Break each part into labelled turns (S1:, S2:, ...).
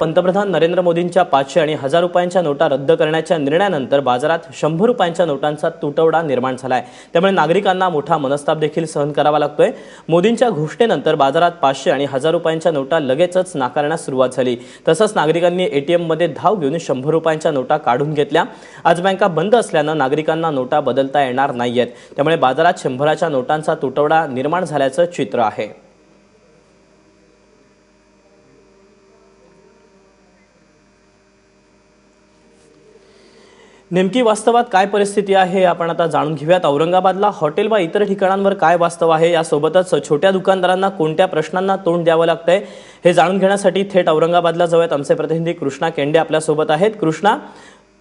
S1: पंतप्रधान नरेंद्र मोदींच्या पाचशे आणि हजार रुपयांच्या नोटा रद्द करण्याच्या निर्णयानंतर बाजारात शंभर रुपयांच्या नोटांचा तुटवडा निर्माण झाला आहे त्यामुळे नागरिकांना मोठा मनस्ताप देखील सहन करावा लागतोय. मोदींच्या घोषणेनंतर बाजारात पाचशे आणि हजार रुपयांच्या नोटा लगेचच नाकारण्यास सुरुवात झाली. तसंच नागरिकांनी एटीएममध्ये धाव घेऊन शंभर रुपयांच्या नोटा काढून घेतल्या. आज बँका बंद असल्यानं नागरिकांना नोटा बदलता येणार नाहीयेत. त्यामुळे बाजारात शंभराच्या नोटांचा तुटवडा निर्माण झाल्याचं चित्र आहे. नेमकी वास्तवात काय परिस्थिती आहे आपण आता जाणून घेऊयात. औरंगाबादला हॉटेल वा इतर ठिकाणांवर काय वास्तव आहे यासोबतच छोट्या दुकानदारांना कोणत्या प्रश्नांना तोंड द्यावं लागतंय हे जाणून घेण्यासाठी थेट औरंगाबादला जाऊयात. आमचे प्रतिनिधी कृष्णा केंडे आपल्यासोबत आहेत. कृष्णा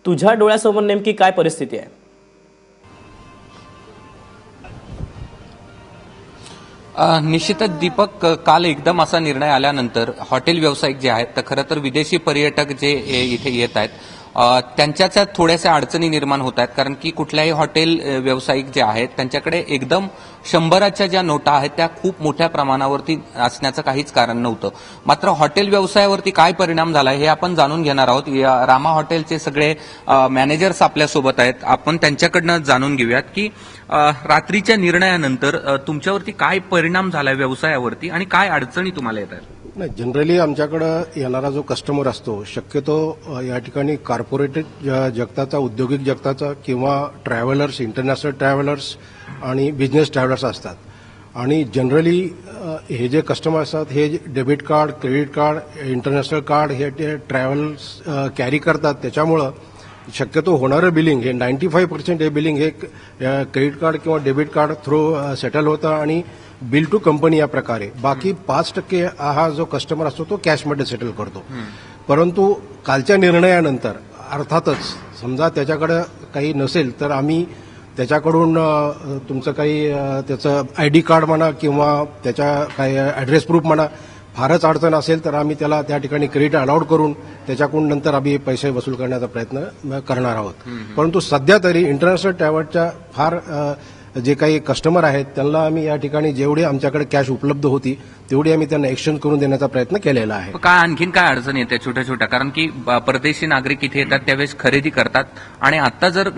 S1: तुझ्या डोळ्यासमोर नेमकी काय परिस्थिती आहे?
S2: निश्चितच दीपक काल एकदम असा निर्णय आल्यानंतर हॉटेल व्यावसायिक जे आहेत तर खरं तर विदेशी पर्यटक जे इथे येत आहेत त्यांच्याच थोड्याशा अडचणी निर्माण होत आहेत. कारण की कुठल्याही हॉटेल व्यावसायिक जे आहेत त्यांच्याकडे एकदम शंभराच्या ज्या नोटा आहेत त्या खूप मोठ्या प्रमाणावरती असण्याचं काहीच कारण नव्हतं. मात्र हॉटेल व्यवसायावरती काय परिणाम झाला हे आपण जाणून घेणार आहोत. या रामा हॉटेलचे सगळे मॅनेजर्स आपल्यासोबत आहेत. आपण त्यांच्याकडनं जाणून घेऊयात की रात्रीच्या निर्णयानंतर तुमच्यावरती काय परिणाम झाला व्यवसायावरती आणि काय अडचणी तुम्हाला येत आहेत?
S3: नाही जनरली आमच्याकडं येणारा जो कस्टमर असतो शक्यतो या ठिकाणी कॉर्पोरेटेड जगताचा औद्योगिक जगताचा किंवा ट्रॅव्हलर्स इंटरनॅशनल ट्रॅव्हलर्स आणि बिझनेस ट्रॅव्हलर्स असतात. आणि जनरली हे जे कस्टमर असतात हे debit card credit card international card हे ते ट्रॅव्हल्स कॅरी करतात. त्याच्यामुळं शक्यतो होणारं बिलिंग हे नाईन्टी फाईव्ह पर्सेंट हे बिलिंग हे क्रेडिट कार्ड किंवा डेबिट कार्ड थ्रू सेटल होतं आणि बिल टू कंपनी या प्रकारे. बाकी पाच टक्के हा जो कस्टमर असतो तो कॅशमध्ये सेटल करतो. परंतु कालच्या निर्णयानंतर अर्थातच समजा त्याच्याकडे काही नसेल तर आम्ही त्याच्याकडून तुमचं काही त्याचं आय डी कार्ड म्हणा किंवा त्याच्या काही ॲड्रेस प्रूफ म्हणा फारच अडचण असेल तर आम्ही त्याला त्या ठिकाणी क्रेडिट अलाउड करून त्याच्याकडून नंतर आम्ही पैसे वसूल करण्याचा प्रयत्न करणार आहोत. परंतु सध्या तरी इंटरनॅशनल ट्रॅव्हलच्या फार जे काही कस्टमर आहेत त्यांना आम्ही या ठिकाणी जेवढी आमच्याकडे कॅश उपलब्ध होती तेवढी आम्ही त्यांना एक्सचेंज करून देण्याचा प्रयत्न केलेला आहे.
S2: काय आणखीन काय अडचणी येतात छोट्या छोट्या कारण की परदेशी नागरिक इथे येतात त्यावेळेस खरेदी करतात. आणि आता जर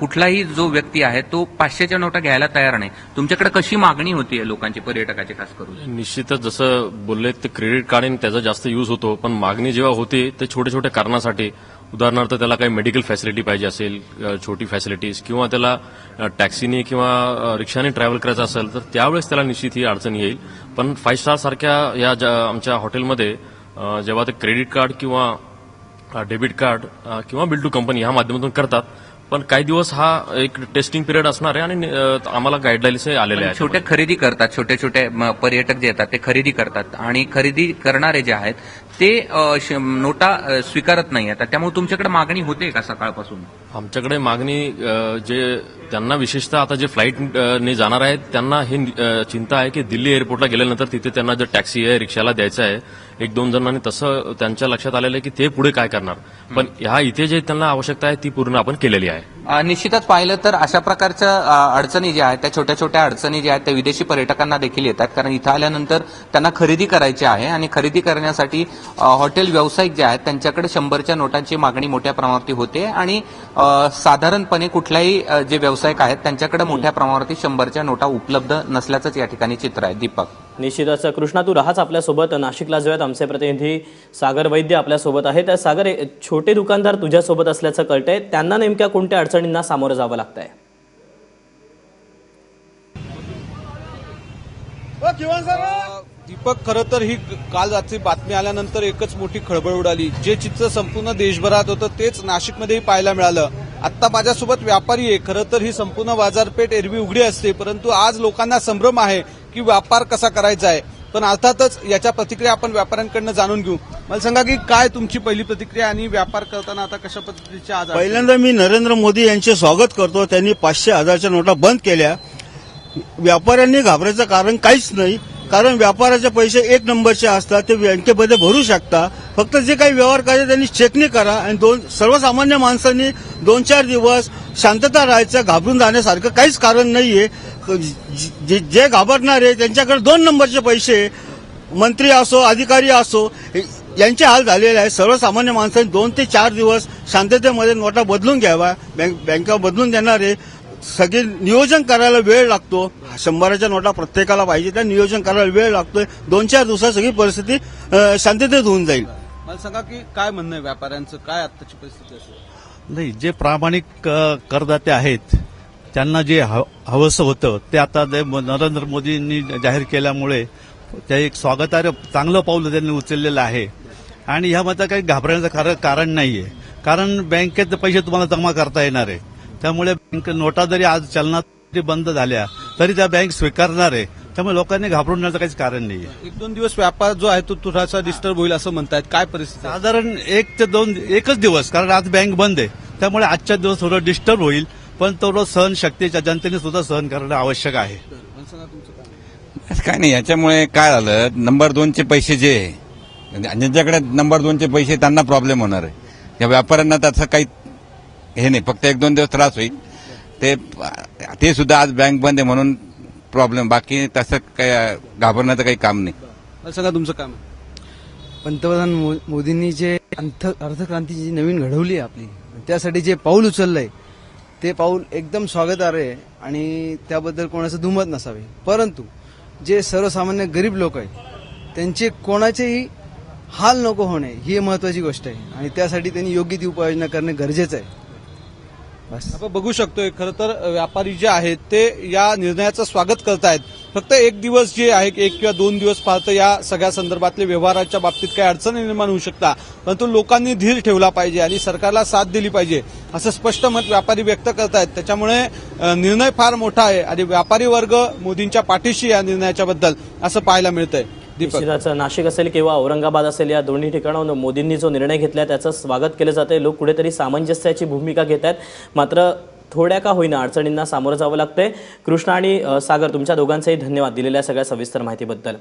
S2: कुठलाही जो व्यक्ती आहे तो पाचशेच्या नोटा घ्यायला तयार नाही. तुमच्याकडे कशी मागणी होती लोकांची पर्यटकाची खास करून?
S4: निश्चितच जसं बोलले ते क्रेडिट कार्ड आणि त्याचा जास्त यूज होतो पण मागणी जेव्हा होते ते छोट्या छोट्या कारणासाठी. उदाहरणार्थ त्याला काही मेडिकल फॅसिलिटी पाहिजे असेल छोटी फॅसिलिटीज किंवा त्याला टॅक्सीने किंवा रिक्षाने ट्रॅव्हल करायचं असेल तर त्यावेळेस त्याला निश्चित ही अडचण येईल. पण फाईव्ह स्टार सारख्या या ज्या आमच्या हॉटेलमध्ये जेव्हा ते क्रेडिट कार्ड किंवा डेबिट कार्ड किंवा बिल टू कंपनी ह्या माध्यमातून करतात पण काही दिवस हा एक टेस्टिंग पिरियड असणार आहे आणि आम्हाला गाईडलाईन्स आलेले आहेत.
S2: छोट्या खरेदी करतात छोटे छोटे पर्यटक जे येतात ते खरेदी करतात. आणि खरेदी करणारे जे आहेत ते नोटा स्वीकारत नाही आता त्यामुळे तुमच्याकडे मागणी होते का सकाळपासून?
S4: आमच्याकडे मागणी जे त्यांना विशेषतः आता जे फ्लाईट ने जाणार आहेत त्यांना हे चिंता आहे की दिल्ली एअरपोर्टला गेल्यानंतर तिथे त्यांना जर टॅक्सी आहे रिक्षाला द्यायचं आहे एक दोन जणांनी तसं त्यांच्या लक्षात आलेलं आहे की ते पुढे काय करणार. पण ह्या इथे जे त्यांना आवश्यकता आहे ती पूर्ण आपण केलेली आहे.
S2: निश्चितच पाहिलं तर अशा प्रकारच्या अडचणी ज्या आहेत त्या छोट्या छोट्या अडचणी ज्या आहेत त्या विदेशी पर्यटकांना देखील येतात. कारण इथं आल्यानंतर त्यांना खरेदी करायची आहे आणि खरेदी करण्यासाठी हॉटेल व्यावसायिक जे आहेत त्यांच्याकडे शंभरच्या नोटांची मागणी मोठ्या प्रमाणावरती होते आणि साधारणपणे कुठल्याही जे व्यावसायिक आहेत त्यांच्याकडे मोठ्या प्रमाणावरती शंभरच्या नोटा उपलब्ध नसल्याचंच या ठिकाणी चित्र आहे. दीपक.
S1: निश्चितच कृष्णा तू राहाच आपल्यासोबत. नाशिकला जाऊयात आमचे प्रतिनिधी. सागर वैद्य आपल्यासोबत आहेत. तर सागर छोटे दुकानदार तुझ्यासोबत असल्याचं कळतंय. त्यांना नेमक्या कोणत्या अडचणींना सामोरं जावं लागतंय?
S5: दीपक खरं तर ही काल रात्री बातमी आल्यानंतर एकच मोठी खळबळ उडाली. जे चित्र संपूर्ण देशभरात होतं तेच नाशिकमध्येही पाहायला मिळालं. आत्ता माझ्यासोबत व्यापारी आहे. खरं तर ही संपूर्ण बाजारपेठ एरवी उघडी असते. परंतु आज लोकांना संभ्रम आहे. की व्यापार कसा करायचा आहे. पण अर्थातच याच्या प्रतिक्रिया आपण व्यापाऱ्यांकडनं जाणून घेऊ. मला सांगा की काय तुमची पहिली प्रतिक्रिया आणि व्यापार करताना आता कशा पद्धतीचे आज
S6: पहिल्यांदा मी नरेंद्र मोदी यांचे स्वागत करतो. त्यांनी पाचशे हजारच्या नोटा बंद केल्या. व्यापाऱ्यांनी घाबरायचं कारण काहीच नाही. कारण व्यापाराचे पैसे एक नंबरचे असतात ते बँकेमध्ये भरू शकता. फक्त जे काही व्यवहार करायचे त्यांनी चेकनी करा आणि दोन सर्वसामान्य माणसांनी दोन चार दिवस शांतता राहायचं घाबरून जाण्यासारखं काहीच कारण नाहीये. जे जे घाबरणारे त्यांच्याकडे दोन नंबरचे पैसे मंत्री असो अधिकारी असो यांचे हाल झालेले आहे. सर्वसामान्य माणसांनी दोन ते चार दिवस शांततेमध्ये नोटा बदलून घ्यावा बँक बँका बदलून देणारे सगळे नियोजन करायला वेळ लागतो. शंभराच्या नोटा प्रत्येकाला पाहिजे त्या नियोजन करायला वेळ लागतोय. दोन चार दिवसात सगळी परिस्थिती शांततेत होऊन जाईल.
S5: मला सांगा की काय म्हणणं आहे व्यापाऱ्यांचं? काय आत्ताची परिस्थिती असेल?
S7: नाही जे प्रामाणिक करदाते आहेत त्यांना जे हव- हवंसं होतं ते आता नरेंद्र मोदींनी जाहीर केल्यामुळे ते एक स्वागतार्ह चांगलं पाऊल त्यांनी उचललेलं आहे. आणि ह्यामध्ये काही घाबरण्याचं कारण नाहीये. कारण बँकेत पैसे तुम्हाला जमा करता येणार आहे त्यामुळे बँक नोटा जरी आज चलनात बंद झाल्या तरी त्या बँक स्वीकारणार आहे. त्यामुळे लोकांनी घाबरून काहीच कारण नाहीये.
S5: एक दोन दिवस व्यापार जो आहे तो थोडासा डिस्टर्ब होईल असं म्हणतायत. काय परिस्थिती?
S7: साधारण एक ते दोन एकच दिवस कारण आज बँक बंद आहे. त्यामुळे आजच्या दिवस थोडं डिस्टर्ब होईल. पण थोडं सहन शक्तीच्या जनतेने सुद्धा सहन करणं आवश्यक आहे.
S5: काय
S8: असं काय नाही याच्यामुळे काय झालं नंबर दोनचे पैसे जे आहे, म्हणजे ज्यांच्याकडे नंबर दोनचे पैसे त्यांना प्रॉब्लेम होणार आहे. या व्यापाऱ्यांना त्याचं काही हे नाही फक्त एक दोन दिवस त्रास होईल. ते ते सुद्धा आज बँक बंद आहे म्हणून प्रॉब्लेम बाकी तसं काही घाबरण्याचं काही काम नाही.
S5: मला सांगा तुमचं काम.
S9: पंतप्रधान मो- मोदींनी जे अंथ अर्थक्रांती जी नवीन घडवली आहे आपली त्यासाठी जे पाऊल उचललंय ते पाऊल एकदम स्वागतार्ह आहे आणि त्याबद्दल कोणाचं दुमत नसावे. परंतु जे सर्वसामान्य गरीब लोक आहेत त्यांचे कोणाचेही हाल नको होणे ही महत्वाची गोष्ट आहे. आणि त्यासाठी त्यांनी योग्य ती उपाययोजना करणे गरजेचं आहे. बस.
S5: आपण बघू शकतोय खरं तर व्यापारी जे आहेत ते या निर्णयाचं स्वागत करतायत. फक्त एक दिवस जे आहे एक किंवा दोन दिवस पाहतं या सगळ्या संदर्भातले व्यवहाराच्या बाबतीत काही अडचणी निर्माण होऊ शकता. परंतु लोकांनी धीर ठेवला पाहिजे आणि सरकारला साथ दिली पाहिजे असं स्पष्ट मत व्यापारी व्यक्त करतायत त्याच्यामुळे निर्णय फार मोठा आहे आणि व्यापारी वर्ग मोदींच्या पाठीशी या निर्णयाच्या बद्दल असं पाहायला मिळतंय.
S1: आहे नाशिक असेल किंवा औरंगाबाद असेल या दोन्ही ठिकाणाहून मोदींनी जो निर्णय घेतला त्याचं स्वागत केलं जातंय. लोक कुठेतरी सामंजस्याची भूमिका घेत आहेत मात्र थोड्या का होईना अडचणींना सामोरं जावं लागतंय. कृष्णा आणि सागर तुमच्या दोघांचेही धन्यवाद दिलेल्या सगळ्या सविस्तर माहितीबद्दल.